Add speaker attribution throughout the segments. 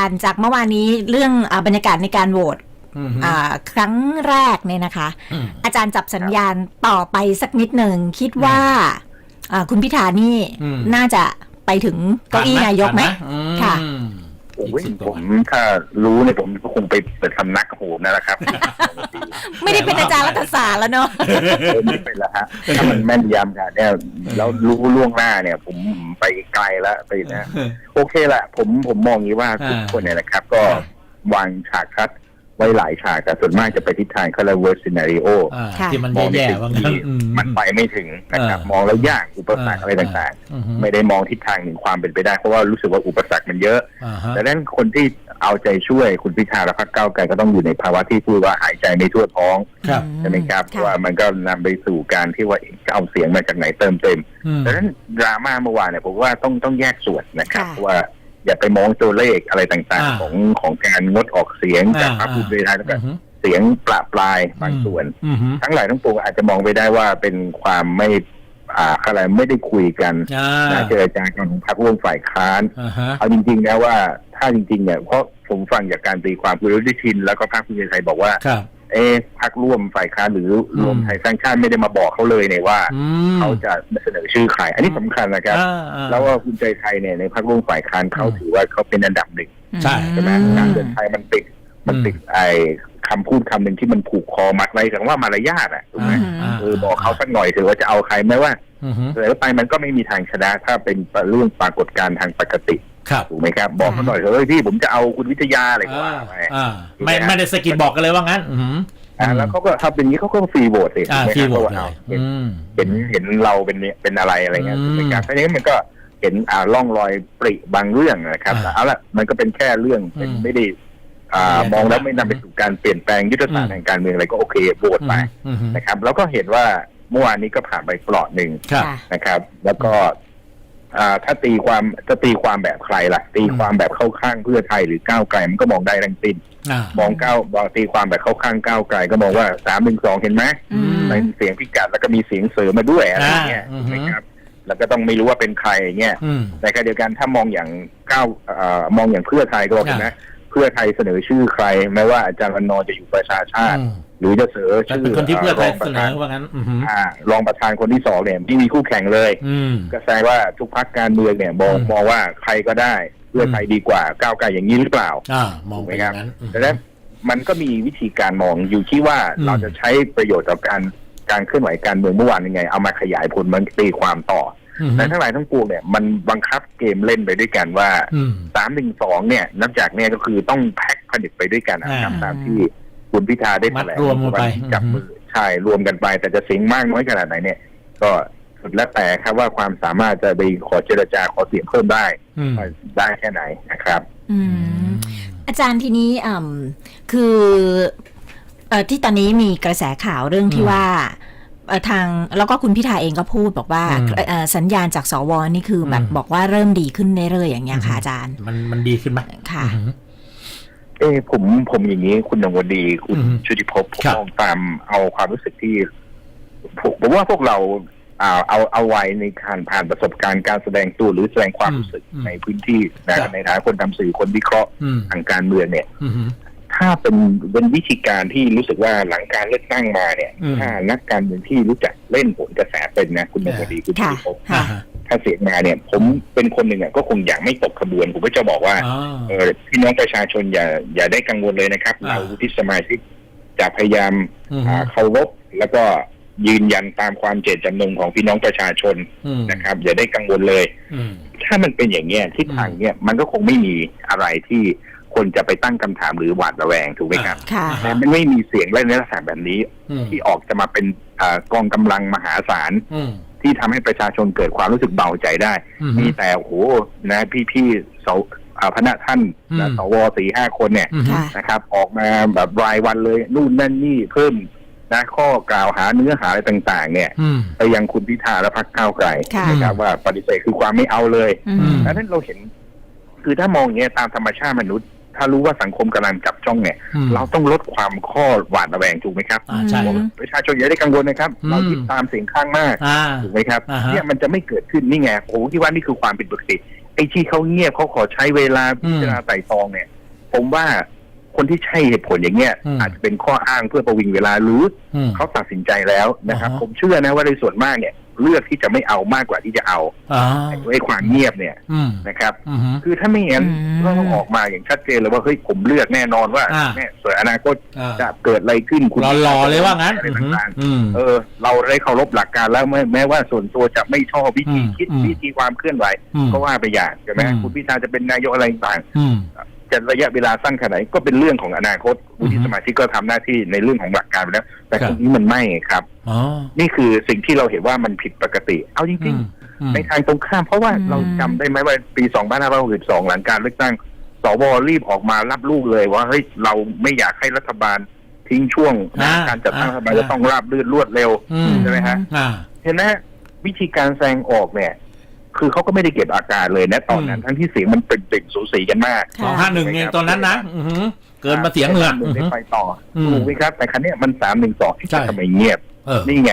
Speaker 1: ารย์จากเมื่อวานนี้เรื่องอาบรรยากาศในการโหวต
Speaker 2: อืม
Speaker 1: อ่าครั้งแรกเนี่ยนะคะ
Speaker 2: อืม
Speaker 1: อาจารย์จับสัญญาณต่อไปสักนิดหนึ่งคิดว่าอ่าคุณพิธานี่
Speaker 2: อืม
Speaker 1: น่าจะไปถึงเก้าอี้นายกไหม
Speaker 2: ทันอืม
Speaker 1: ค่ะ
Speaker 3: โอ้
Speaker 2: อี
Speaker 3: ย
Speaker 2: กสิบก
Speaker 3: ผ
Speaker 2: ว่าวั
Speaker 3: ม
Speaker 2: น
Speaker 3: ถ้ารู้เนี่ยผมก็คงไปเปิดสำนักโหนนั่นแหละครับ
Speaker 1: ไม่ได้เป็นอาจารย์รัฐศาสตร์แล้วเนาะ
Speaker 3: เออไม่เป็นแล้วฮะถ้ามันแม่นยำค่ะเนี่ยแล้วรู้ล่วงหน้าเนี่ย ผมไปไกลแล้วไปนะ โอเคแหละผมผมมองอย่างนี้ว่าทุกคนเนี่ยนะครับ ก็วางฉากทัด ไว้หลายฉากแต่ส่วนมากจะไปทิศทางเขาเรียก worst scenario
Speaker 2: อ่า
Speaker 1: ค่ะ
Speaker 2: ที่มัน
Speaker 3: มองใน
Speaker 2: แย่
Speaker 3: สิ่ง
Speaker 2: ๆว่างั้
Speaker 3: ที่
Speaker 2: นอื
Speaker 3: มันไปไม่ถึงนะครับ
Speaker 2: เออ
Speaker 3: มองแล้วยากอุปสรรคอะไรต่าง
Speaker 2: อืม
Speaker 3: ๆไม่ได้มองทิศทางถึงความเป็นไปได้ เพราะว่ารู้สึกว่าอุปสรรคมันเยอะ
Speaker 2: อ่าฮะ
Speaker 3: ดังนั้นคนที่เอาใจช่วยคุณพิธาและพรรคก้าวไกลก็ต้องอยู่ในภาวะที่พูดว่าหายใจไม่ทั่วท้อง
Speaker 2: ครับ
Speaker 3: ใช่ไหมครับเพ
Speaker 1: ค่ะ
Speaker 3: ราะว่ามันก็นำไปสู่การที่ว่าจะเอาเสียงมาจากไหนเติมเต็ม
Speaker 2: อืม
Speaker 3: ดังนั้นดราม่าเมื่อวานเนี่ยผมว่าต้องต้องแยกส่วนนะครับ
Speaker 1: ค่ะ
Speaker 3: เพราะว่า อย่าไปมองตัวเลขอะไรต่าง
Speaker 2: อ่า
Speaker 3: ๆของของการงดออกเสียงจากพรรคภูมิใจไทยแล้วก็
Speaker 2: อือฮึ
Speaker 3: เสียงปราปลายบางส่วน
Speaker 2: อือฮึ
Speaker 3: ทั้งหลายทั้งปวงอาจจะมองไปได้ว่าเป็นความไม่อ่าอะไรไม่ได้คุยกัน
Speaker 2: อ่า
Speaker 3: นะเจรจากันของพรรคร่วมฝ่ายค้าน
Speaker 2: อ่าฮะ
Speaker 3: เอาจริงๆนะว่าถ้าจริงๆเนี่ยเพราะผมฟังจากการตีความคุณรุธิชิน แล้วก็พรรคภูมิใจไทยบอกว่า
Speaker 2: ครับ
Speaker 3: เอ๊ะพรรคร่วมฝ่ายค้านหรือ
Speaker 2: อืม
Speaker 3: รวมไทยสร้างชาติไม่ได้มาบอกเขาเลยเนี่ยว่า
Speaker 2: อืม
Speaker 3: เขาจะเสนอชื่อใครอันนี้สำคัญนะครับ
Speaker 2: อ่าอ่า
Speaker 3: แล้วว่าภูมิใจไทยเนี่ยในพรรคร่วมฝ่ายค้านเขา
Speaker 2: อืม
Speaker 3: ถือว่าเขาเป็นอันดับหนึ่ง
Speaker 2: ใช่
Speaker 3: ใช่ไหม
Speaker 1: อืม
Speaker 3: การเดินไทยมันติดมันติดไอ้คำพูดคำหนึ่งที่มันผูกคอมัดไว้กับว่ามารยาทอะถูกไหม
Speaker 2: อ่า
Speaker 3: เออบอกเขาสักหน่อยเถอะว่าจะเอาใครไม่ว่า
Speaker 2: อือฮึ
Speaker 3: เสนอไปมันก็ไม่มีทางชนะถ้าเป็นเรื่องปรากฏการณ์ทางปกติ
Speaker 2: ครับ
Speaker 3: ถูกไหมครับ บอกเขาหน่อยเถอะเฮ้ยพี่ผมจะเอาคุณวิทยาอะไรก็
Speaker 2: อ่า
Speaker 3: ว่าไป
Speaker 2: อ่าไม่ไม่ได้สะกิดบอกกันเลยว่างั้นอือฮึ
Speaker 3: อ่าแล้วเขาก็ทำเป็นอย่างนี้เขาก็ฟรีโหวตสิ
Speaker 2: อ่า
Speaker 3: ถูกไหม
Speaker 2: ที่
Speaker 3: ครับ
Speaker 2: โหวต
Speaker 3: ว่า
Speaker 2: เล
Speaker 3: เอา
Speaker 2: ย
Speaker 3: เห็น
Speaker 2: อืม
Speaker 3: เห็นเห็นเราเป็นเนี่ยเป็นอะไรอะไรเงี้ย
Speaker 2: อืม
Speaker 3: ถูกไหมครับเพราะฉะนั้นมันก็เห็นอ่าร่องรอยปริบางเรื่องนะครับ
Speaker 2: อ่า
Speaker 3: แต่เอาละมันก็เป็นแค่เรื่องเป็น
Speaker 2: อืม
Speaker 3: ไม่ได้อ่า
Speaker 2: ไม่ได้
Speaker 3: มองแล้วไม่นำไปสู่การเปลี่ยนแปลงยุทธศาสตร์
Speaker 2: อืม
Speaker 3: ทางการเมืองอะไรก็โอเคโหวตไป
Speaker 2: อือฮึ
Speaker 3: นะครับ แล้วก็เห็นว่าเมื่อวานนี้ก็ผ่านไปเปลอดหนึ่ง
Speaker 2: ครับ
Speaker 1: ค่ะ
Speaker 3: นะครับ แล้วก็อ่า ถ้าตีความจะตีความแบบใครล่ะ ตีความแบบเข้าข้างเพื่อไทยหรือก้าวไกลมันก็มองได้ทั้งสิ้น
Speaker 2: อ่าม
Speaker 3: องก้าวมองตีความแบบเข้าข้างก้าวไกลก็มองว่าสามหนึ่งสองเห็นไหม
Speaker 1: อืม
Speaker 3: เป็นเสียงพิกัดแล้วก็มีเสียงเสริมมาด้วยอะไรเงี้ย
Speaker 2: อ่า
Speaker 3: ถูกไหมครับแล้วก็ต้องไม่รู้ว่าเป็นใครเงี้ย
Speaker 2: อืม
Speaker 3: ในขณะเดียวกันถ้ามองอย่างก้าวเอ่อมองอย่างเพื่อไทยก็บอกเห็นไหม
Speaker 2: อ่า
Speaker 3: เพื่อไทยเสนอชื่อใคร แม้ว่าอาจารย์วันนอร์จะอยู่ประชาชาติ
Speaker 2: อืม
Speaker 3: หรือจะเสนอ
Speaker 2: แต่
Speaker 3: ชื่อ
Speaker 2: เป็นคนที่เพื่อไทย
Speaker 3: รองป
Speaker 2: เส
Speaker 3: ระ
Speaker 2: น
Speaker 3: ธา
Speaker 2: อนว่างั้นอือฮึ
Speaker 3: อ่ารองประธานคนที่สองเนี่ยที่มีคู่แข่งเลย
Speaker 2: อืม
Speaker 3: ก็แสดงว่าทุกพักการเมืองเนี่ยมอง
Speaker 2: อืม
Speaker 3: มองว่าใครก็ได้ เพื่อไทยดีกว่าก้าวไกลอย่างนี้หรือเปล่า
Speaker 2: อ่ามองไปอย่างนั้นอืม
Speaker 3: ดังนั้นมันก็มีวิธีการมองอยู่ที่ว่า
Speaker 2: อืม
Speaker 3: เราจะใช้ประโยชน์กับการการเคลื่อนไหวการเมืองเมื่อวานยังไง เอามาขยายผลมันตีความต่อ
Speaker 2: อืม
Speaker 3: อ แต่ทั้งหลายทั้งปวงเนี่ยมันบังคับเกมเล่นไปด้วยกันว่า
Speaker 2: อืม
Speaker 3: สามหนึ่งสองเนี่ย นับจากเนี่ยก็คือต้องแพ็คผลิตไปด้วยกันนะครับ
Speaker 2: อ่า
Speaker 3: ตามที่คุณพิธาได้แถลง
Speaker 2: มัดรวมลงไป
Speaker 3: จับมือใช่รวมกันไปแต่จะเสียงมากน้อยขนาดไหนเนี่ย ก็สุดแล้วแต่ครับว่าความสามารถจะไปขอเจรจาขอเสียงเพิ่มได้
Speaker 2: อืม
Speaker 3: ได้แค่ไหนนะครับ
Speaker 1: อืมอาจารย์ทีนี้อืมคือเอ่อที่ตอนนี้มีกระแสข่าวเรื่องที่
Speaker 2: อืม
Speaker 1: ว่าเอ่อ ทางแล้วก็คุณพิธาเองก็พูดบอกว่า
Speaker 2: อืม
Speaker 1: เอ่อสัญญาณจากสวนี่คือแบบ
Speaker 2: อืม
Speaker 1: บอกว่าเริ่มดีขึ้นเรื่อยๆอย่างเงี้ยค่ะ
Speaker 2: อืม
Speaker 1: อาจารย์
Speaker 2: มันมันดีขึ้นไหม
Speaker 1: ค่ะ
Speaker 2: อืม
Speaker 3: เอ้ผมผมอย่างนี้คุณนงวดี คุณ
Speaker 2: อืม
Speaker 3: ชุติภพผม
Speaker 2: ครับ
Speaker 3: มองตามเอาความรู้สึกที่ผมผมว่าพวกเราอ่าเอาเอาไว้ในการผ่านประสบการณ์การแสดงตัวหรือแสดงความรู้สึก
Speaker 2: อืม
Speaker 3: ในพื้นที่นะครับในฐานะคนทำสื่อคนวิเคราะห์
Speaker 2: อืม
Speaker 3: ทางการเมืองเนี่ย
Speaker 2: อืม
Speaker 3: ถ้าเป็นเป็นวิธีการที่รู้สึกว่าหลังการเลือกตั้งมาเนี่ย
Speaker 2: อืม
Speaker 3: ถ้านักการเมืองที่รู้จักเล่นผลกระแสเป็นนะคุณนงวดีคุณชุ
Speaker 1: ค่ะ
Speaker 3: ติภพ
Speaker 1: ค่ะ
Speaker 2: อ่า
Speaker 3: ถ้าเสียงมาเนี่ย ผมเป็นคนหนึ่งอะก็คงอยากไม่ตกขบวนผมก็จะบอกว่า
Speaker 2: อ๋อ
Speaker 3: เออพี่น้องประชาชนอย่าอย่าได้กังวลเลยนะครับ
Speaker 2: อ่า
Speaker 3: เราวุฒิสมาชิกจะพยายาม
Speaker 2: อืม
Speaker 3: อ่าเคารพแล้วก็ยืนยันตามความเจตจำนงของพี่น้องประชาชน
Speaker 2: อืม
Speaker 3: นะครับ อย่าได้กังวลเลย
Speaker 2: อืม
Speaker 3: ถ้ามันเป็นอย่างเงี้ยทิศทางเนี้ยมันก็คงไม่มีอะไรที่ คนจะไปตั้งคำถามหรือหวาดระแวงถูกไหมครับ
Speaker 1: ค่ะ
Speaker 3: แต่มันไม่มีเสียงเล่นในลักษณะแบบนี้
Speaker 2: อืม
Speaker 3: ที่ออกจะมาเป็นอากองกำลังมหาศาล
Speaker 2: อืม
Speaker 3: ที่ทำให้ประชาชนเกิดความรู้สึกเบาใจได้
Speaker 2: อืม
Speaker 3: มีแต่โอ้โหนะพี่ๆเสาอ่าพนักท่านนะ
Speaker 2: อืม
Speaker 3: สวสี่ห้าคนเนี่ย
Speaker 2: อืม
Speaker 1: ค่ะ
Speaker 3: นะครับ ออกมาแบบรายวันเลยนู่นนั่นนี่เพิ่มนะข้อกล่าวหาเนื้อหาอะไรต่าง ๆ เนี่ย
Speaker 2: อืม
Speaker 3: ไปยังคุณพิธาและพรรคก้าวไกล
Speaker 1: ค่ะ
Speaker 3: นะครับว่าปฏิเสธคือความไม่เอาเลย
Speaker 1: อืม
Speaker 3: ดังนั้นเราเห็น คือถ้ามองอย่างเงี้ยตามธรรมชาติมนุษย์ ถ้ารู้ว่าสังคมกำลังจับจ้องเนี่ย
Speaker 2: อืม
Speaker 3: เราต้องลดความข้อหวาดระแวงถูกไหมครับ
Speaker 2: อ่าใช่
Speaker 1: อืม
Speaker 3: ประชาชนอย่าได้กังวลนะครับ
Speaker 2: อืม
Speaker 3: เราคิดตามเสียงข้างมาก
Speaker 2: อ่า
Speaker 3: ถูกไหมครับ
Speaker 2: อ่าฮะ
Speaker 3: เนี่ยมันจะไม่เกิดขึ้นนี่ไงผมคิดว่านี่คือความผิดปกติไอ้ที่เขาเงียบเขาขอใช้เวลาพิจารณาไต่ตรองเนี่ย ผมว่าคนที่ใช้เหตุผลอย่างเงี้ย
Speaker 2: อืม
Speaker 3: อาจจะเป็นข้ออ้างเพื่อประวิงเวลาหรือ
Speaker 2: อืม
Speaker 3: เขาตัดสินใจแล้วนะครับ
Speaker 2: อ่าฮะ
Speaker 3: ผมเชื่อนะว่าในส่วนมากเนี่ย เลือกที่จะไม่เอามากกว่าที่จะเอา
Speaker 2: อ่า
Speaker 3: ไอ้ความเงียบเนี่ย
Speaker 2: อืม
Speaker 3: นะครับ
Speaker 2: อืม
Speaker 3: คือถ้าไม่งั้น
Speaker 1: อืม
Speaker 3: ก็ต้องออกมาอย่างชัดเจนเลยว่าเฮ้ยผมเลือกแน่นอนว่า
Speaker 2: อ่า
Speaker 3: เนี่ยส่วนอนาคต
Speaker 2: อ่า
Speaker 3: จะเกิดอะไรขึ้นคุณ
Speaker 2: รอรอเลยว่างั้น
Speaker 3: อะไร
Speaker 2: อืม
Speaker 3: ต่างๆ
Speaker 2: อืม
Speaker 3: เออ เราได้เคารพหลักการแล้วแม้แม้ว่าส่วนตัวจะไม่ชอบวิธี
Speaker 2: อืม
Speaker 3: คิด
Speaker 2: อืม
Speaker 3: วิธีความเคลื่อนไหว
Speaker 2: อืม
Speaker 3: ก็ว่าไปอย่างใช่ไหม
Speaker 2: อืม
Speaker 3: คุณพิธาจะเป็นนายกอะไรต่าง
Speaker 2: อืม
Speaker 3: จะระยะเวลาสั้นขนาดไหนก็เป็นเรื่องของอนาคต
Speaker 2: อือฮึ
Speaker 3: วุฒิสมาชิกก็ทำหน้าที่ในเรื่องของหลักการไปแล้ว แต่
Speaker 2: ครั
Speaker 3: ต
Speaker 2: บ
Speaker 3: รงนี้มันไม่ครับ
Speaker 2: อ๋อ
Speaker 3: นี่คือสิ่งที่เราเห็นว่ามันผิดปกติ เอาจ
Speaker 2: อื
Speaker 3: ริง
Speaker 2: มอืม
Speaker 3: ๆในทางตรงข้ามเพราะว่า
Speaker 1: อืม
Speaker 3: เราจำได้ไหมว่าปี 2562 หลังการเลือกตั้งสวรีบออกมารับลูกเลยว่าเฮ้ยเราไม่อยากให้รัฐบาลทิ้งช่วงนะ
Speaker 2: อ่า
Speaker 3: การจัดตั้งรัฐบาล
Speaker 2: อ่า
Speaker 3: จะต้องราบรื่นรวดเร็ว
Speaker 2: อืม
Speaker 3: ใช่ไหมฮะ
Speaker 2: อ่า
Speaker 3: เห็นไหมวิธีการแซงออกเนี่ย คือเขาก็ไม่ได้เก็บอาการเลยนะตอนนั้น
Speaker 2: อืม
Speaker 3: ทั้งที่เสียงมันเป็นติ่งสูสีกันมาก
Speaker 2: สองห้าหนึ่งเองตอนนั้นนะอือหือเกินมาเสียงเหงือ
Speaker 3: หนึ่งได้ไปต่ออ
Speaker 2: ม
Speaker 3: ถูกไหมครับ แต่ครั้นี้ยมันสามหนึ่งสองที่
Speaker 2: ใช่
Speaker 3: จะทำไมเงียบ
Speaker 2: เออ
Speaker 3: นี่ไง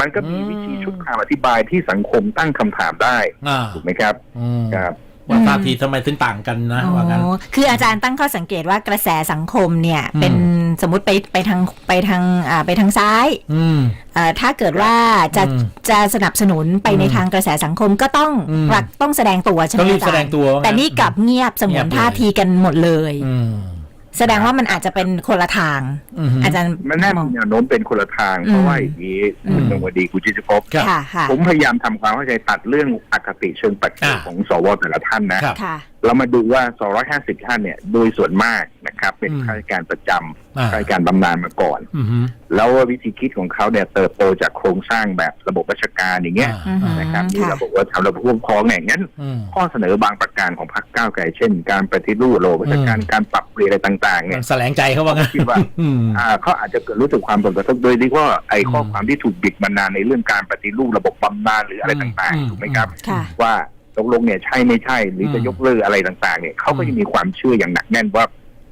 Speaker 3: มันก็มี
Speaker 2: อืม
Speaker 3: วิธีชุดคำอธิบายที่สังคมตั้งคำถามได้
Speaker 2: อ่า
Speaker 3: ถูกไหมครับ
Speaker 2: อืม
Speaker 3: ครับ
Speaker 2: ว่าท่าทีทำไมถึงต่างกันนะ
Speaker 1: อ๋อ
Speaker 2: ว่างั้น
Speaker 1: คืออาจารย์ตั้งข้อสังเกตว่ากระแสสังคมเนี่ย
Speaker 2: อืม
Speaker 1: เป็นสมมติไปไปทางไปทางอ่าไปทางซ้าย
Speaker 2: อืม
Speaker 1: เอ่อถ้าเกิดว่าจะ
Speaker 2: อืม
Speaker 1: จะสนับสนุนไป
Speaker 2: อืม
Speaker 1: ในทางกระแสสังคมก็ต้อง
Speaker 2: อืม
Speaker 1: ปรักต้องแสดงตัวใช่ไหม
Speaker 2: ต้องรีบ
Speaker 1: อาจารย์
Speaker 2: แสดงตัวว่างั้น
Speaker 1: แต่นี่กลับเงียบสง
Speaker 2: เงี
Speaker 1: วย
Speaker 2: บ
Speaker 1: น
Speaker 2: เลย
Speaker 1: ท่าทีกันหมดเลย
Speaker 2: อืม
Speaker 1: แสดงว่ามันอาจจะเป็นคนละทาง
Speaker 2: อืม
Speaker 1: อาจารย์
Speaker 3: มันน่าม
Speaker 1: อง
Speaker 3: มีแนวโน้มเป็นคนละทาง
Speaker 1: อืม
Speaker 3: เพราะว่าอย่างนี้
Speaker 1: อืม
Speaker 3: คุณดวงวดีคุณจิตรภพ
Speaker 2: ครับ
Speaker 1: ค่ะค่ะ
Speaker 3: ผมพยายามทำความเข้าใจตัดเรื่องอคติเชิงปัจจัย
Speaker 2: อ่า
Speaker 3: ของสวแต่ละท่านนะ
Speaker 2: ครับ
Speaker 1: ค่ะ
Speaker 3: เรามาดูว่า 250 ท่านเนี่ย โดยส่วนมากนะครับ เป็น
Speaker 2: อืม
Speaker 3: ข้าราชการประจำ
Speaker 2: อ่า
Speaker 3: ข้าราชการบำนาญมาก่อน
Speaker 2: อืมฮึ
Speaker 3: แล้ววิธีคิดของเขาเนี่ยเติบโตจากโครงสร้างแบบระบบราชการอย่างเงี้ย
Speaker 2: อ่าอ่า
Speaker 3: นะครับ
Speaker 1: อืม
Speaker 3: มี
Speaker 1: ค่ะ
Speaker 3: ระบบว่าทำระบบพวกพ้องเนี่ยงั้น
Speaker 2: อืม
Speaker 3: ข้อเสนอบางประการของพรรคก้าวไกลเช่น การปฏิรูประบบราชการการปรับเปลี่ยนอะไรต่างๆเนี่
Speaker 2: มั
Speaker 3: ย
Speaker 2: นแสลงใจเขาว่างั้น
Speaker 3: คิดว่า
Speaker 2: อืม
Speaker 3: อ่าเขาอาจจะเกิดรู้สึกความผลกระทบโดยที่ว่าไอ้ข้อ
Speaker 2: อืม
Speaker 3: ความที่ถูกบิดมานานในเรื่องการปฏิรูประบบบำนาญหรืออะไรต่าง
Speaker 2: อืม
Speaker 3: ๆถูกไหมครับ
Speaker 1: ค่ะ
Speaker 3: ว่า ตกลงเนี่ยใช่ไม่ใช่ หรือจะ
Speaker 2: อืม
Speaker 3: ยกเลิกอะไรต่าง ๆ เนี่ยเขาก็
Speaker 2: อืม
Speaker 3: ยังมีความเชื่ออย่างหนักแน่นว่า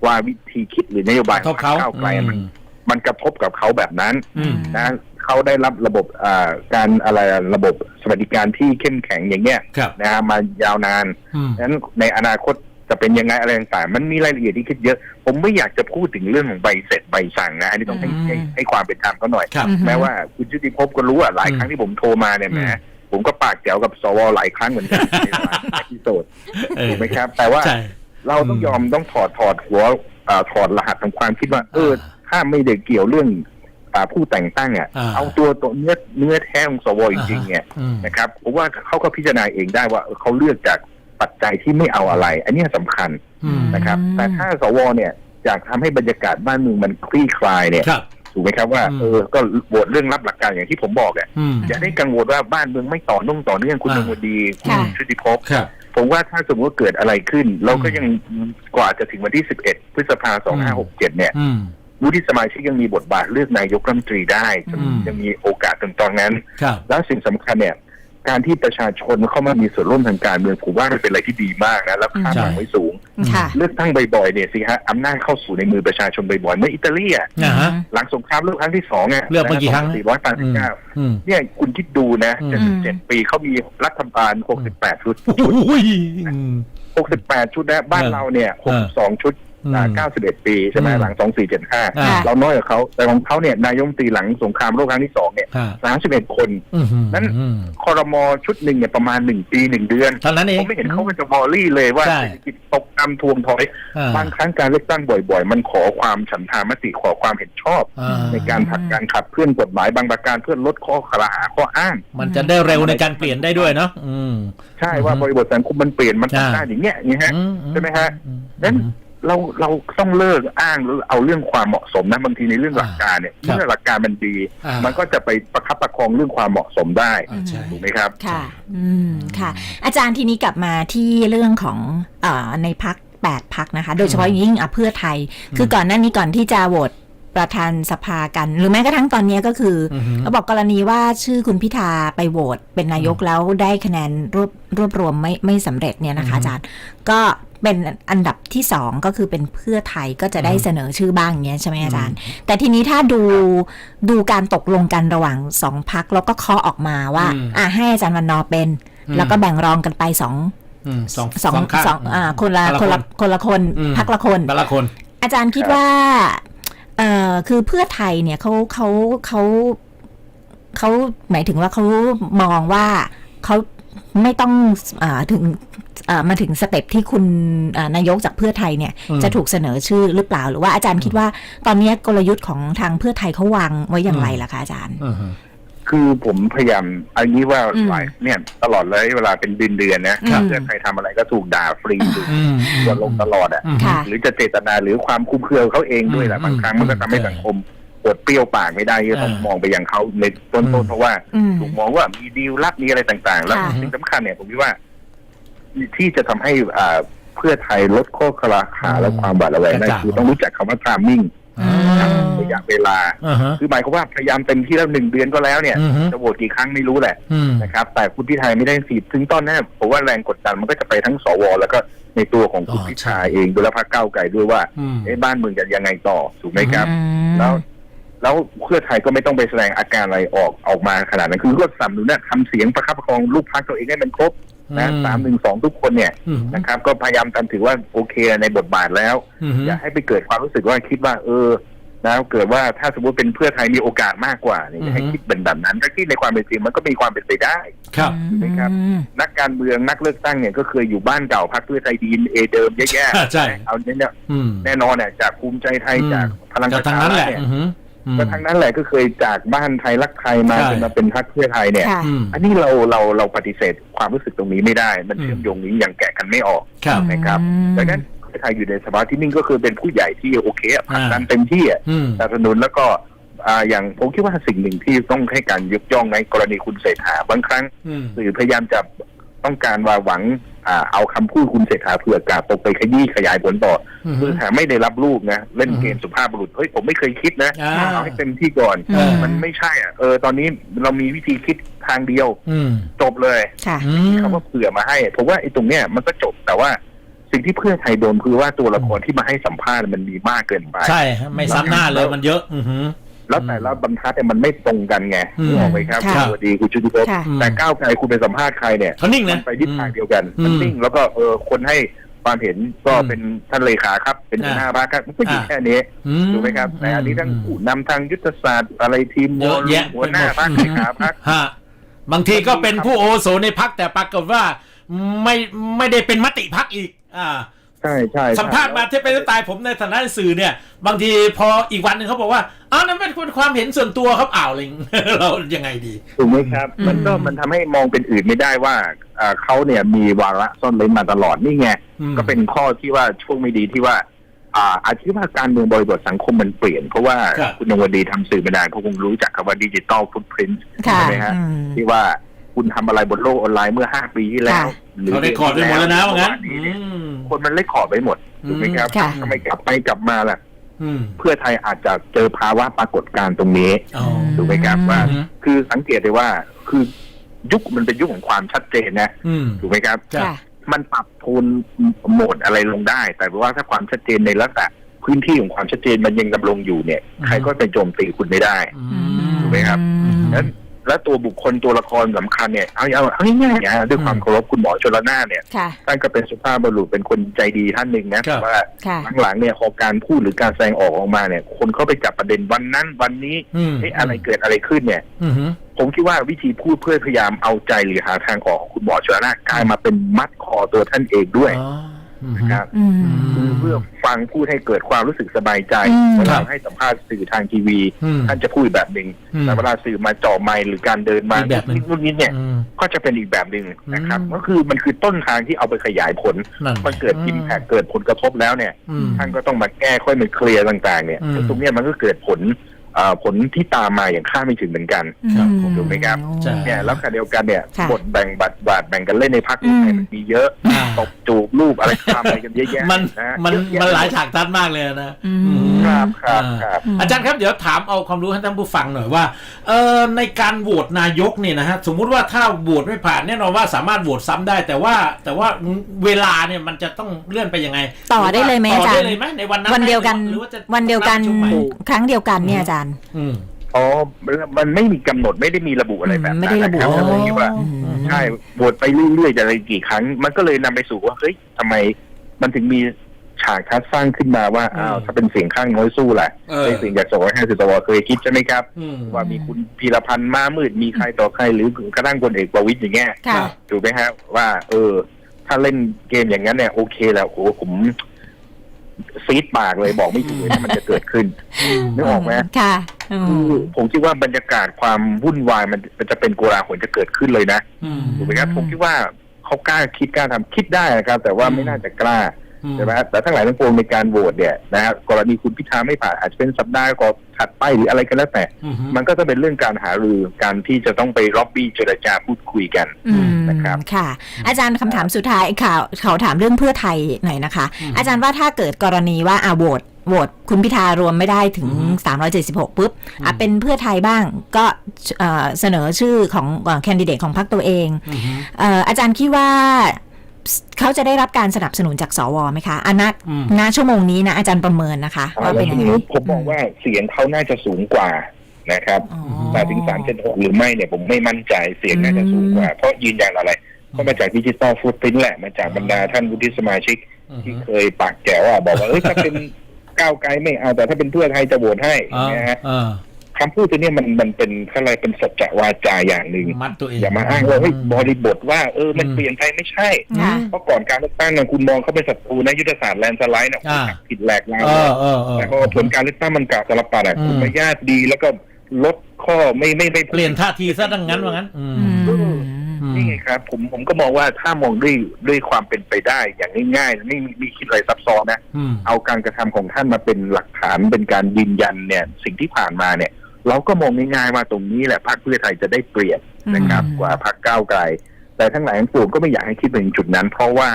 Speaker 3: ว่าวิธีคิดหรือนโยบาย
Speaker 2: กระทบเขา
Speaker 3: พรรคก้าวไกลมัน
Speaker 2: อืม
Speaker 3: มันกระทบกับเขาแบบนั้น
Speaker 2: อืม
Speaker 3: นะเขาได้รับระบบอ่าการอะไรระบบสวัสดิการที่เข้มแข็งอย่างเงี้ย
Speaker 2: ครับ
Speaker 3: นะฮะมายาวนาน
Speaker 2: อืม
Speaker 3: นั้นในอนาคตจะเป็นยังไงอะไรต่างๆ มันมีรายละเอียดที่คิดเยอะ ผมไม่อยากจะพูดถึงเรื่องของใบเสร็จใบสั่งนะ อันนี้ต้องให้
Speaker 1: อืม
Speaker 3: ให้ให้ความเป็นธรรมก็หน่อย
Speaker 2: ครับ
Speaker 1: อืม
Speaker 3: แม้ว่าคุณชุติภพก็รู้อะหลาย
Speaker 2: อืม
Speaker 3: ครั้งที่ผมโทรมาเนี่ยแหม
Speaker 2: อืม
Speaker 3: ผมก็ปากแจ๋วกับสวหลายครั้งเหมือนกันในหลายเอพิโซด
Speaker 2: เออ
Speaker 3: ถูกไหมครับ แต่ว่า
Speaker 2: ใช่
Speaker 3: เราต้องยอมต้องถอดถอดหัวอ่าถอดรหัสทางความคิดว่า เออ
Speaker 2: อ่า
Speaker 3: ถ้าไม่ได้เกี่ยวเรื่องอ่าผู้แต่งตั้งอะ
Speaker 2: อ่า
Speaker 3: เอาตัวตัวเนื้อเนื้อแท้ของสวจริงๆเนี่ย
Speaker 2: อืม
Speaker 3: นะครับผมว่าเขาก็พิจารณาเองได้ว่าเออเขาเลือกจากปัจจัยที่ไม่เอาอะไร อันเนี้ยสำคัญ
Speaker 2: อืม
Speaker 3: นะครับ
Speaker 1: อืม
Speaker 3: แต่ถ้าสวเนี่ยอยากทำให้บรรยากาศบ้านเมืองมันคลี่คลายเนี่ย
Speaker 2: ครับ
Speaker 3: ถูกไหมครับว่า
Speaker 2: อืม
Speaker 3: เออก็โหวตเรื่องรับหลักการอย่างที่ผมบอกอะ
Speaker 2: อืม
Speaker 3: อย่าได้กังวลว่าบ้านเมืองไม่ต่อเนื่องต่อเนื่องคุณ
Speaker 2: อ่า
Speaker 3: ดวงวดีคุณ
Speaker 1: ค่ะ
Speaker 3: ชุติภพ
Speaker 2: ครับ
Speaker 3: ผมว่าถ้าสมมติว่าเกิดอะไรขึ้น เราก็
Speaker 2: อืม
Speaker 3: ยังกว่าจะถึงวันที่11พฤษภาคม2567เนี่ย
Speaker 2: อืม
Speaker 3: วุฒิสมาชิกยังมีบทบาทเลือกนายกรัฐมนตรีได้
Speaker 2: อืม
Speaker 3: ยังมีโอกาสตรงตอนนั้น
Speaker 2: ครับ
Speaker 3: แล้วสิ่งสำคัญเนี่ย การที่ประชาชนเข้ามามีส่วนร่วมทางการเมืองผมว่ามันเป็นอะไรที่ดีมากนะแล้วคาดหวัง
Speaker 2: ใช่
Speaker 3: ไว้สูง
Speaker 1: ค่ะ
Speaker 3: เลือกตั้งบ่อยๆเนี่ยสิฮะอำนาจเข้าสู่ในมือประชาชนบ่อยๆเมื่ออิตาลีอะ
Speaker 2: นะฮะ
Speaker 3: หลังสงครามโลกครั้งที่สองอะ
Speaker 2: เลือกมากี่ครั้ง
Speaker 3: สี่ร้อยแปดสิบเก้า
Speaker 2: อืม
Speaker 3: เนี่ยคุณคิดดูนะ
Speaker 2: อืม
Speaker 3: เจ็ดสิบเจ็ดปีเขามีรัฐบาลหกสิบแปดชุด
Speaker 2: โอ้ยอืม
Speaker 3: หกสิบแปดชุดนะบ้าน
Speaker 2: เออ
Speaker 3: เราเนี่ยหกสองชุด
Speaker 2: อืม
Speaker 3: เก้าสิบเอ็ดปีใช่ไหม
Speaker 2: อืม
Speaker 3: หลังสองสี่เจ็ดห้า
Speaker 2: อ่า
Speaker 3: เราน้อยกว่าเขาแต่ของเขาเนี่ยนายกรัฐมนตรีหลังสงครามโลกครั้งที่สองเนี่ย
Speaker 2: ฮะ
Speaker 3: สามสิบเอ็ดคน
Speaker 2: อืม
Speaker 3: นั้น
Speaker 2: อืม
Speaker 3: คอรมอชุดหนึ่งเนี่ยประมาณหนึ่งปีหนึ่งเดือน
Speaker 2: เท่านั้นเอ
Speaker 3: ผ
Speaker 2: ง
Speaker 3: มไม่เห็นเขาเป็นจะบอรี่เลยว่า
Speaker 2: ใช่
Speaker 3: เศรษฐกิจตกต่ำทวงถอย
Speaker 2: อ่า
Speaker 3: บางครั้งการเลือกตั้งบ่อยๆ มันขอความฉันทามติขอความเห็นชอบ
Speaker 2: อ่า
Speaker 3: ในการผลักการขับเคลื่อนกฎหมายบางประการเพื่อลดข้อกล่าวหาข้ออ้าง
Speaker 2: มันจะได้เร็วในการเปลี่ยนได้ด้วยเนาะอืม
Speaker 3: ใช่ว่า
Speaker 2: อืม
Speaker 3: บริบทสังคมมันเปลี่ยนมัน
Speaker 2: ใช่
Speaker 3: ทำได้อย่างเงี้ยอย่างเงี้ยฮะ
Speaker 2: อื
Speaker 3: ใช่ไหมฮะ
Speaker 2: อื
Speaker 3: นั้น เราเราต้องเลิกอ้างหรือเอาเรื่องความเหมาะสมนะบางทีในเรื่อง
Speaker 2: อ่า
Speaker 3: หลักการเนี่ย
Speaker 2: ครับ
Speaker 3: เมื่อหลักการมันดี
Speaker 2: อ่า
Speaker 3: มันก็จะไปประคับประคองเรื่องความเหมาะสมได้
Speaker 2: อ่าใช่
Speaker 3: ถูกไหมครับ
Speaker 1: ค่ะ อืม ค่ะ อาจารย์ทีนี้กลับมาที่เรื่องของเอ่อในพักแปดพักนะคะ โดยเฉพาะอย่างยิ่งอะเพื่อไทย คือก่อนหน้านี้ก่อนที่จะโหวตประธานสภากัน หรือแม้กระทั่งตอนนี้ก็คืออ
Speaker 2: อฮึ
Speaker 1: เขาบอกกรณีว่าชื่อคุณพิธาไปโหวตเป็นนายกแล้วได้คะแนนรวบรวบรวมไม่ไม่สำเร็จเนี่ยนะคะ
Speaker 2: อือฮึ
Speaker 1: อาจารย์ ก็ เป็นอันดับที่สองก็คือเป็นเพื่อไทยก็จะได้
Speaker 2: อือฮึ
Speaker 1: เสนอชื่อบ้างอย่างเงี้ยใช่ไหมอาจารย์ แต่ทีนี้ถ้าดูดูการตกลงกันระหว่างสองพักแล้วก็เคาะออกมาว่า
Speaker 2: อืม
Speaker 1: อะให้อาจารย์วันนอร์เป็น
Speaker 2: อืม
Speaker 1: แล้วก็แบ่งรองกันไปสอง
Speaker 2: อืมสอง
Speaker 1: สอง
Speaker 2: ข้าง
Speaker 1: สองอ่าคนละ
Speaker 2: แต่
Speaker 1: คนละคนละคน
Speaker 2: อืม
Speaker 1: พักละคน
Speaker 2: แต่ละคน
Speaker 1: อาจารย์คิดว่าเอ่อคือเพื่อไทยเนี่ยเขาเขาเขาเขาหมายถึงว่าเขามองว่าเขา ไม่ต้องอาถึงอ่ามาถึงสเต็ปที่คุณอ่านายกจากเพื่อไทยเนี่ย
Speaker 2: อืม
Speaker 1: จะถูกเสนอชื่อหรือเปล่า หรือว่าอาจารย์คิดว่าตอนนี้กลยุทธ์ของทางเพื่อไทยเขาวางไว้อย่างไรล่ะคะอาจารย์
Speaker 2: อืมฮึ
Speaker 3: คือผมพยายามอันนี้ว่า
Speaker 1: อืม
Speaker 3: หลายเนี่ย ตลอดเลยเวลาเป็นเดือนเดือนๆนะครับเพื่อใครทำอะไรก็ถูกด่าฟรีถูก
Speaker 2: อืม
Speaker 3: ทัวร์ลงตลอดอะ
Speaker 2: อืม
Speaker 1: ค่ะ
Speaker 3: หรือจะเจตนาหรือความคุ้มเครือเขาเองด้วยแหละ
Speaker 2: อืม
Speaker 3: บางครั้งมันก็ทำให้
Speaker 2: ใช่
Speaker 3: สังคม ปวดเปรี้ยวปากไม่ได้ก็ต้อง
Speaker 2: เออ
Speaker 3: มองไปอย่างเขาในต้น
Speaker 2: อื
Speaker 3: ๆ
Speaker 2: ม
Speaker 3: เพราะว่า
Speaker 1: อืม
Speaker 3: ถูกมองว่ามีดีลลับมีอะไรต่างๆ แล้ว
Speaker 1: ค่ะ
Speaker 3: สิ่งสำคัญเนี่ยผมคิดว่า ที่จะทำให้อ่าเพื่อไทยลดข้อคลาหาและความหวาดระแวงได้
Speaker 2: กระจ่าง
Speaker 3: คือต้องรู้จักคำว่า timing
Speaker 1: อืม
Speaker 3: ระยะเวลา
Speaker 2: อ่าฮะ
Speaker 3: คือหมายความว่าพยายามเต็มที่แล้วหนึ่งเดือนก็แล้วเนี่ย
Speaker 2: อืมฮึ
Speaker 3: จะโหวตกี่ครั้งไม่รู้แหละ
Speaker 2: อืม
Speaker 3: นะครับ แต่คุณพิธาไม่ได้สิทธิ์ถึงตอนนี้ผมว่าแรงกดดันมันก็จะไปทั้งสว แล้วก็ในตัวของคุณ
Speaker 2: อ๋อ
Speaker 3: พิ
Speaker 2: ใช่
Speaker 3: ธาเองโดยและพรรคก้าวไกลด้วยว่า
Speaker 2: อืม
Speaker 3: เอ๊ะบ้านเมืองจะยังไงต่อถูกไหมครับ
Speaker 1: อืม
Speaker 3: แล้ว แล้วเพื่อไทยก็ไม่ต้องไปแสดงอาการอะไรออกออกมาขนาดนั้นคือก็สนับสนุนนะทำเสียงประคับประคองลูกพักตัวเองให้มันครบนะ
Speaker 2: อืม
Speaker 3: สามหนึ่งสองทุกคนเนี่ย
Speaker 2: อืม
Speaker 3: นะครับ ก็พยายามทำถือว่าโอเคในบทบาทแล้ว
Speaker 2: อืมฮึ
Speaker 3: อย่าให้ไปเกิดความรู้สึกว่าคิดว่า เออนะเกิดว่าถ้าสมมติเป็นเพื่อไทยมีโอกาสมากกว่าเนี่ยอย่าให้คิดเป็นแบบนั้นถ้าคิดในความเป็นจริงมันก็มีความเป็นไปได้
Speaker 2: ครับ
Speaker 3: ถูกไหมครับ นักการเมืองนักเลือกตั้งเนี่ยก็เคยอยู่บ้านเก่าพรรคเพื่อไทยดีเอเดิมแย่
Speaker 2: ใช่
Speaker 3: ๆเอาเนี่ย
Speaker 2: อืม
Speaker 3: แน่นอนเนี่ยจากภูมิใจไทย
Speaker 2: อืม
Speaker 3: จากพลังป
Speaker 2: ก็
Speaker 3: ระ
Speaker 2: ทาง
Speaker 3: ชา
Speaker 2: นั้น
Speaker 3: รั
Speaker 2: แห
Speaker 3: ฐ
Speaker 2: ละ
Speaker 3: เนี่ย
Speaker 2: อืมฮึอืม
Speaker 3: ก็ทั้งนั้นแหละก็เคยจากบ้านไทยรักไทยมา
Speaker 2: ใช่
Speaker 3: จนมาเป็นพรรคเพื่อไทยเนี่ย
Speaker 1: ค่ะ
Speaker 2: อืม
Speaker 3: อันนี้เราเราเราปฏิเสธความรู้สึกตรงนี้ไม่ได้ มัน
Speaker 2: อืม
Speaker 3: เชื่อมโยงนี้ยังแกะกันไม่ออก
Speaker 2: ครับ
Speaker 3: นะครับดังนั้นเพื่อไทยอยู่ในสภาวะที่นิ่งก็คือเป็นผู้ใหญ่ที่โอเคอะผลักดันเต็มที่อะ
Speaker 2: อืม
Speaker 3: สนับสนุนแล้วก็อ่าอย่างผมคิดว่าสิ่งหนึ่งที่ต้องให้การยกย่องในกรณีคุณเศรษฐาบางครั้ง
Speaker 2: อืม
Speaker 3: สื่อพยายามจะ ต้องการว่าหวังอ่าเอาคำพูดคุณเศรษฐาเผื่อกาสตกไปขยี้ขยายผลต่อ
Speaker 2: อืม
Speaker 3: คือถ้าไม่ได้รับลูกนะ เล่น
Speaker 2: อืม
Speaker 3: เกมสุภาพบุรุษเฮ้ยผมไม่เคยคิดนะ
Speaker 2: อ่า
Speaker 3: เอาให้เต็มที่ก่อน
Speaker 1: เออ
Speaker 3: มันไม่ใช่อะเออตอนนี้เรามีวิธีคิดทางเดียว
Speaker 2: อืม
Speaker 3: จบเลย
Speaker 1: ค่ะ
Speaker 2: อืม
Speaker 3: คำว่าเผื่อมาให้ผมว่าไอ้ตรงเนี้ยมันก็จบแต่ว่าสิ่งที่เพื่อไทยโดนคือว่าตัวละครที่มาให้สัมภาษณ์มันมีมากเกินไป
Speaker 2: ใช่ฮะไม่ซ้ำหน้าเลยมันเยอะ อือฮึ
Speaker 3: แล้วแต่ละบรรทัดเนี่ยมันไม่ตรงกันไง
Speaker 2: อืม
Speaker 3: นึกออกไหมครับ
Speaker 1: ค่ะ
Speaker 3: สวัสดีคุณชุติภพ
Speaker 1: ค่ะ
Speaker 3: แต่ก้าวไกลคุณไปสัมภาษณ์ใครเนี่ย
Speaker 2: เขานิ่ง
Speaker 3: มั
Speaker 2: นะ
Speaker 3: นไปทิศทางเดียวกัน
Speaker 2: อืม
Speaker 3: มันนิ่งแล้วก็เออคนให้ความเห็นก็
Speaker 2: อืม
Speaker 3: เป็นท่านเลขาครับ เป็นหัวหน้าพักครับมันก็อยู่
Speaker 2: อ่า
Speaker 3: แค่นี้
Speaker 2: อื
Speaker 3: ถูกไหมครับแต่อันนี้ทั้งผู้นำทางยุทธศาสตร์อะไรทีม
Speaker 2: เยอะแยะ
Speaker 3: หัวหน้า
Speaker 2: ไปหมด
Speaker 3: พัก
Speaker 2: อืม
Speaker 3: เลขาพัก
Speaker 2: ฮะบางทีก็เป็นผู้โอโสในพักแต่ปรากฏว่า ไม่ไม่ได้เป็นมติพักอีก อ่า
Speaker 3: ใช่ใช่ใช่
Speaker 2: สัมภาษณ์มาที่เป็นสไตล์ผมในฐานะสื่อเนี่ย บางทีพออีกวันหนึ่งเขาบอกว่าอ้าวนั่นเป็นความเห็นส่วนตัวครับอ้าวอะไรอย่างเรายังไงดี
Speaker 3: ถูกไหมครับ
Speaker 1: อืม
Speaker 3: มันก็มันทำให้มองเป็นอื่นไม่ได้ว่าอ่าเขาเนี่ยมีวาระซ่อนเร้นมาตลอดนี่ไง
Speaker 2: อืม
Speaker 3: ก็เป็นข้อที่ว่าช่วงไม่ดีที่ว่าอ่าอาจจะว่าการเมืองบริบทสังคมมันเปลี่ยน เพราะว่า
Speaker 2: ครับ
Speaker 3: คุณนวดีทำสื่อมานานเขาคงรู้จักคำว่าดิจิตอลฟุตพิ้น
Speaker 1: ค่ะ
Speaker 3: ใช่ไหมฮะ
Speaker 1: อืม
Speaker 3: ที่ว่าคุณทำอะไรบนโลกออนไลน์เมื่อห้าปีที่แล้ว
Speaker 1: ค่ะ
Speaker 2: เขาได้คอร์ดไปหมดแล้วนะว่างั้น
Speaker 3: เมื่อว
Speaker 2: อื
Speaker 3: เนี่ย
Speaker 2: ม
Speaker 3: คนมันเล่คอร์ดไปหมดถูกไหมครับ
Speaker 1: ค่ะ
Speaker 3: ทำไมกลับไปกลับมาล่ะ
Speaker 2: อืม
Speaker 3: เพื่อไทยอาจจะเจอภาวะปรากฏการณ์ตรงนี้
Speaker 2: อ๋อ
Speaker 3: ถูกไหมครับว่า
Speaker 2: อืม
Speaker 3: คือสังเกตได้ว่า คือยุคมันเป็นยุคของความชัดเจนนะ
Speaker 2: อืม
Speaker 3: ถูกไหมครับ
Speaker 2: ครับ
Speaker 1: ค่ะ
Speaker 3: มันปรับโทนโหมดอะไรลงได้ แต่ว่าถ้าความชัดเจนในลักษณะพื้นที่ของความชัดเจนมันยังดำรงอยู่เนี่ย
Speaker 2: อืม
Speaker 3: ใครก็ไปโจมตีคุณไม่ได้
Speaker 2: อื
Speaker 3: ถูกไหมครับ
Speaker 1: อืม
Speaker 3: แล้ว แล้วตัวบุคคลตัวละครสำคัญเนี่ยเอาเอาเอาง่ายๆนะด้วยความเคารพคุณหมอชลนานเนี่ย
Speaker 1: ค่ะ
Speaker 3: ท่านก็เป็นสุภาพบุรุษเป็นคนใจดีท่านหนึ่งนะ
Speaker 2: ครั
Speaker 3: แต่
Speaker 2: บ
Speaker 3: ว่า
Speaker 1: ค่ะ
Speaker 3: หลังๆเนี่ยพอการพูดหรือการแสดงออกออกมาเนี่ย คนเข้าไปจับประเด็นวันนั้นวันนี้
Speaker 2: อืม
Speaker 3: เอ๊ะอะไรเกิดอะไรขึ้นเนี่ย
Speaker 2: อืม
Speaker 3: ผมคิดว่าวิธีพูดเพื่อพยายามเอาใจหรือหาทางออกของคุณหมอชลนานกลายมาเป็นมัดคอตัวท่านเองด้วย
Speaker 2: อ๋ออืม
Speaker 3: นะครับ
Speaker 1: อืม
Speaker 3: คือเพื่อฟังพูดให้เกิดความรู้สึกสบายใจ
Speaker 1: อืม
Speaker 3: เว
Speaker 2: ครั
Speaker 3: ลา
Speaker 2: บ
Speaker 3: ให้สัมภาษณ์สื่อทางทีวี
Speaker 2: อืม
Speaker 3: ท่านจะพูดแบบหนึ่ง
Speaker 2: อืม
Speaker 3: แต่เวลาสื่อมาจ่อไมค์หรือการเดินมา
Speaker 2: อีกแบบหนึ่ง
Speaker 3: นู่นนี่เนี่ย
Speaker 2: อืม
Speaker 3: ก็จะเป็นอีกแบบหนึ่งนะครับ
Speaker 2: อืม
Speaker 3: ก็คือมันคือต้นทางที่เอาไปขยายผล
Speaker 2: นั่น
Speaker 3: มันเกิดอิมแพคเกิดผลกระทบแล้วเนี่ย
Speaker 2: อืม
Speaker 3: ท่านก็ต้องมาแก้ค่อยมาเคลียร์ต่าง ๆ เนี่ย
Speaker 2: อืม
Speaker 3: ซึ่งตรงเนี้ยมันก็เกิดผลเอ่อ ผลที่ตามมาอย่างคาดไม่ถึงเหมือนกัน
Speaker 2: ครับ
Speaker 1: อื
Speaker 3: ถูกไหมครับ
Speaker 2: ใช่
Speaker 3: เนี่ยแล้วขณะเดียวกันเนี่ย
Speaker 1: ค่ะ
Speaker 3: บทแบ่งบัตรบาทแบ่งกันเล่นในพัก
Speaker 1: อืม
Speaker 3: ไทยมันมีเยอะ
Speaker 2: อ่า
Speaker 3: ตบจูบรูปอะไรทำอะไรกันเยอะแยะ
Speaker 2: มัน
Speaker 3: นะ
Speaker 2: มัน
Speaker 3: เยอะแยะ
Speaker 2: มันหลายฉากทัดมากเลยนะ
Speaker 1: อืม
Speaker 2: อืม
Speaker 3: ครับครับ
Speaker 2: อ่า
Speaker 3: ครับ
Speaker 2: อาจารย์ครับเดี๋ยวถามเอาความรู้ให้ท่านผู้ฟังหน่อยว่าเออในการโหวตนายกเนี่ยนะฮะสมมุติว่าถ้าโหวตไม่ผ่านแน่นอนว่าสามารถโหวตซ้ำได้ แต่ว่าแต่ว่าเวลาเนี่ยมันจะต้องเลื่อนไปยังไง
Speaker 1: ต่อได้เลยไหม
Speaker 2: ต่อ
Speaker 1: อาจารย์
Speaker 2: ได้เลยไหมในวันนั้น
Speaker 1: วันเดียวกัน
Speaker 2: หรือว่าจะ
Speaker 1: วันเดียวกัน
Speaker 2: บประชุมใหม่
Speaker 1: ครั้งเดียวกันเนี่ยอาจารย์
Speaker 2: อืม
Speaker 3: อ๋อ มันไม่มีกำหนดไม่ได้มีระบุอะไรแบบ
Speaker 1: อืมไม่
Speaker 3: นั้น
Speaker 1: ได้ระบุ
Speaker 3: นะครับแต่ผมคิดว่า
Speaker 1: อืม
Speaker 3: ใช่โหวตไปเรื่อยๆจะอะไรกี่ครั้ง มันก็เลยนำไปสู่ว่าเฮ้ยทำไมมันถึงมี ฉากทัดสร้างขึ้นมาว่าอ้าวถ้าเป็นเสียงข้างน้อยสู้ล่ะ
Speaker 2: เออ
Speaker 3: เป็นเสียงจากสวห้าสิบสวเคยคิดใช่ไหมครับ
Speaker 2: อืม
Speaker 3: ว่ามีคุณพีรพันธ์มามืดมีใครต่อใครหรือกระทั่งพลเอกประวิตยอย่างเงี้ย
Speaker 1: ค่ะ
Speaker 3: ถูกไหมฮะว่า เออ ถ้าเล่นเกมอย่างนั้นเนี่ยโอเคแล้วโอ้โหผมซีดปากเลยบอกไม่ถูกเลยว่ามันจะเกิดขึ้นนึกออกไหม
Speaker 1: ค่ะอืม
Speaker 3: คือผมคิดว่าบรรยากาศความวุ่นวายมันมันจะเป็นโกลาหลจะเกิดขึ้นเลยนะ
Speaker 2: อืม
Speaker 3: ถูกไหมครับผมคิดว่าเขากล้าคิดกล้าทำคิดได้นะครับ แต่ว่า
Speaker 2: อืม
Speaker 3: ไม่น่าจะกล้า
Speaker 2: อืม
Speaker 3: ใช่ไหมแต่ทั้งหลายทั้งปวงในการโหวตเนี่ยนะฮะกรณีคุณพิธาไม่ผ่านอาจจะเป็นสัปดาห์ก่อนถัดไปหรืออะไรก็แล้วแต่
Speaker 2: อืม
Speaker 3: มันก็จะเป็นเรื่องการหารือการที่จะต้องไปล็อบบี้เจรจาพูดคุยกัน
Speaker 1: อืม
Speaker 3: นะครับ
Speaker 1: ค่ะ อาจารย์คำถามสุดท้ายข่าวเขาถามเรื่องเพื่อไทยหน่อยนะคะ อาจารย์ว่าถ้าเกิดกรณีว่าอาโหวตโหวตคุณพิธารวมไม่ได้ถึง 376ปุ๊บอะเป็นเพื่อไทยบ้างก็เอ่อเสนอชื่อของแคนดิเดตของพรรคตัวเอง
Speaker 2: อืม
Speaker 1: เอ่ออาจารย์คิดว่า เขาจะได้รับการสนับสนุนจากสวไหมคะอันนัก
Speaker 2: อืม
Speaker 1: ณชั่วโมงนี้นะอาจารย์ประเมินนะคะว่าเป็นยังไง
Speaker 3: ผมบอกว่าเสียงเขาน่าจะสูงกว่านะครับ
Speaker 1: อ๋อ
Speaker 3: แต่ถึงสามเจ็ดหกหรือไม่เนี่ยผมไม่มั่นใจเสียงน่าจะสูงกว่า เพราะยืนยันอะไร ก็มาจากดิจิตอลฟุตพิ้นแหละมาจากบรรดาท่านวุฒิสมาชิก
Speaker 2: อืม
Speaker 3: ที่เคยปากแจ๋วอะบอกว่าเอ้ยถ้าเป็นก้าวไกลไม่เอาแต่ถ้าเป็นเพื่อไทยจะโหวตให้
Speaker 2: อ่า
Speaker 3: นะฮะ
Speaker 2: อ่า
Speaker 3: คำพูดตัวเนี้ยมันมันเป็นอะไรเป็นสัจจะวาจาอย่างหนึ่ง
Speaker 2: มัดตัวเอง
Speaker 3: อย่ามาอ้างว่าเฮ้ยบริบทว่าเออมัน
Speaker 2: อืม
Speaker 3: เปลี่ยนไปไม่ใช่
Speaker 1: ค่ะ
Speaker 3: เพราะก่อนการเลือกตั้งนะคุณมองเขาเป็นศัตรูนะยุทธศาสตร์แลนด์สไลด์นะ
Speaker 2: อ่า
Speaker 3: ผิดแหลกลาย
Speaker 2: เออเออเออ
Speaker 3: แต่พอผลการเลือกตั้งมันกล่าวสารปัดอะ
Speaker 2: อืม
Speaker 3: คุณมาญาติดีแล้วก็ลดข้อไม่ไม่ไม่
Speaker 2: เปลี่ยนท่าทีซะดังนั้นว่างั้นอืม
Speaker 1: อืม
Speaker 2: อืม
Speaker 3: นี่ไงครับ ผมผมก็มองว่าถ้ามองด้วยด้วยความเป็นไปได้อย่างง่ายๆไม่มีมีคิดอะไรซับซ้อนนะ
Speaker 2: อืม
Speaker 3: เอาการกระทำของท่านมาเป็นหลักฐานเป็นการยืนยันเนี่ย สิ่งที่ผ่านมาเนี่ย เราก็มองง่ายๆว่าตรงนี้แหละพรรคเพื่อไทยจะได้เปรียบนะครับ
Speaker 1: อืม
Speaker 3: กว่าพรรคก้าวไกล แต่ทั้งหลายทั้งปวงก็ไม่อยากให้คิดไปถึงจุดนั้น เพราะว่า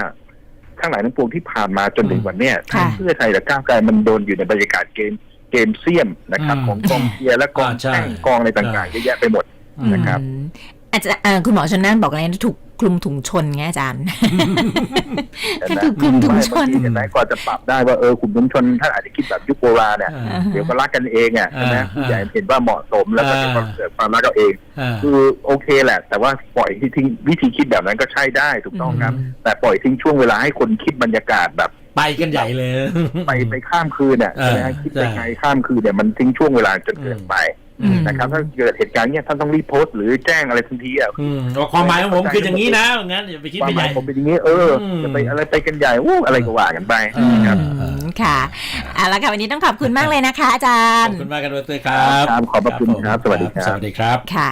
Speaker 3: ทั้งหลายทั้งปวงที่ผ่านมาจนถึงวันเนี้ย
Speaker 1: ค่ะ
Speaker 3: ทั้งเพื่อไทยและก้าวไกลมันโดนอยู่ในบรรยากาศเกมเกมเสี่ยมนะครับ
Speaker 2: อืม
Speaker 3: ของกองเชียร์และกอง
Speaker 2: อ่าใช่
Speaker 3: แข่งกองอะไรต่างๆเยอะแยะไปหมดนะครับ
Speaker 1: อืมอาจารย์เอ่อคุณหมอชนน่านบอกอะไรนะถูกคลุมถุงชนไงอาจารย์ก็ถูกคลุมถุงชน
Speaker 3: ไม่บางทีเห็นไหมกว่าจะปรับได้ว่าเออกลุ่มชุมชนท่านอาจจะคิดแบบยุคโบราณเนี่ย
Speaker 2: อ่า
Speaker 3: เดี๋ยวก็รักกันเองอะใช่ไหม
Speaker 2: อ่า
Speaker 3: ผู้ใหญ่เห็นว่าเหมาะสมแล้วก็
Speaker 2: อ่า
Speaker 3: เดี๋ยวก็เกิดความรักกันเอง
Speaker 2: อ่า
Speaker 3: คือโอเคแหละ แต่ว่าปล่อยที่ทิ้งวิธีคิดแบบนั้นก็ใช่ได้ถูกต้องครับ
Speaker 2: อืม
Speaker 3: แต่ปล่อยทิ้งช่วงเวลาให้คนคิดบรรยากาศแบบ
Speaker 2: ไปกันใหญ่เลย
Speaker 3: ไปไปข้ามคืนเนี่ย
Speaker 2: เออ
Speaker 3: ใช่ไหมฮะคิดไป
Speaker 2: ใช่
Speaker 3: ไงข้ามคืนเนี่ยมันทิ้งช่วงเวลาจนเกินไป
Speaker 1: อืม
Speaker 3: นะครับถ้าเกิดเหตุการณ์เนี้ยท่านต้องรีบโพสต์หรือแจ้งอะไรทันทีอะ
Speaker 2: อืมว่าความหมายของผมคืออย่างนี้นะงั้นอย่าไปคิด
Speaker 3: ความ
Speaker 2: ไป
Speaker 3: ห
Speaker 2: ให
Speaker 3: มาย
Speaker 2: ญ่
Speaker 3: ผมเป็นอย่างนี้เอออ
Speaker 2: ม
Speaker 3: จะไปอะไรไปกันใหญ่อู้อะไรก็ว่ากันไป
Speaker 2: อืม
Speaker 3: ครับ
Speaker 1: อืมค่ะเอาละค่ะวันนี้ต้องขอบคุณมากเลยนะคะ อาจา
Speaker 2: ข
Speaker 1: ร
Speaker 2: อบ
Speaker 1: ย์
Speaker 2: คุณมากกันด้วยครับ
Speaker 3: ครับ ขอบพระคุณครับ สวัสดีครับ
Speaker 2: สวัสดีครับ
Speaker 1: ค่ะ